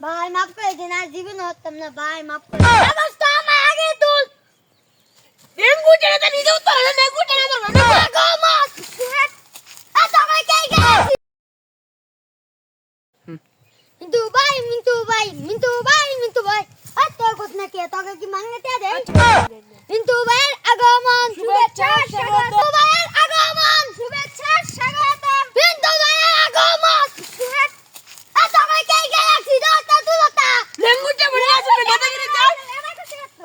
ভাই মাফ করে দিন আর জীবন হতাম না ভাই মাফ করে দিন আমার আমার আগে তুল ডেঙ্গু জেনে তো নিজে উত্তর হলো ডেঙ্গু জেনে তো গো মাস আ তোমার কে গেছে মিন্টু ভাই মিন্টু ভাই মিন্টু ভাই মিন্টু ভাই আর তোর কথা না কে তোকে কি মাংনাতে দে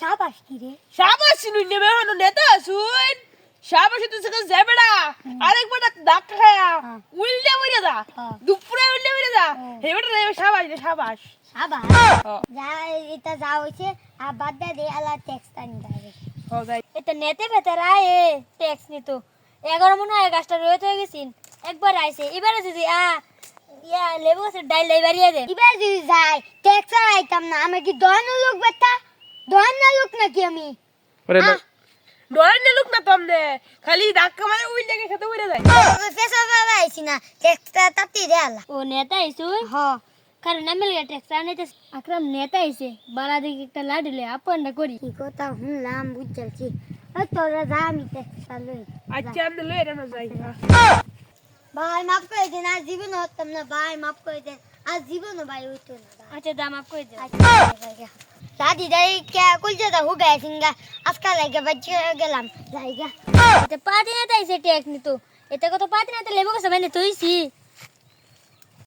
ট্যাক্স রে সাবাস যে দে কি রে সাবাস নুই নেবে হলো নেতা শুন। সাবাস তুই সকে যাবেড়া আরেকবার ধাক্কা খায়া উল্টে মরে যা। হ্যাঁ। দুপুরে উল্টে মরে যা। নেবে সাবাস দে সাবাস। সাবাস। হ্যাঁ। যা এটা যা হইছে আর বাদ দে দে আলা দাও হ্যাঁ ভাই। এটা নেতে ভেতর আয় ট্যাক্স নিত এগারো মনে হয় গাছটা রয়ে হয়ে গেছিন একবার আইছে। এবারে যদি আ ইয়া লেবু গাছের ডাইল লাই বাড়িয়ে দেন এবার যদি যাই টেক্সট আইতাম না। আমি কি দহন লোক বেটা? দহন না লোক নাকি আমি? আহ, ডয় নে লোক না তোমনে খালি ধাক্কা মারে উল্টে গিয়ে খেতে উড়ে যায়। পেশা বাবা আইছি না টেক্সটটা তাতি দে আলা ও নেতা আইসু হ। কারণ নামেল গা ট্যাক্স আনিতে আকরাম নেতা আইছে বালা দিকে একটা লাডিলে আপনটা করি। কি কথা শুনলাম বুঝছি তোরা যা আমি টেক্সটটা লই। আচ্ছা আমি লই রে না যাই ভাই মাফ করে দেন আর জীবন হতাম না ভাই মাফ করে দেন আর জীবনও ভাই হইতো না। আচ্ছা দা মাফ করে দেন দাদি দাই কে কুলজে দা হু গায় সিঙ্গা আজকাল লাগে বাচ্চা গেলাম জায়গা এটা পাতি নেতা আইছে ট্যাক্স তো এটা কত পাতি নেতা লেবু গাছে বাইনে তুইছি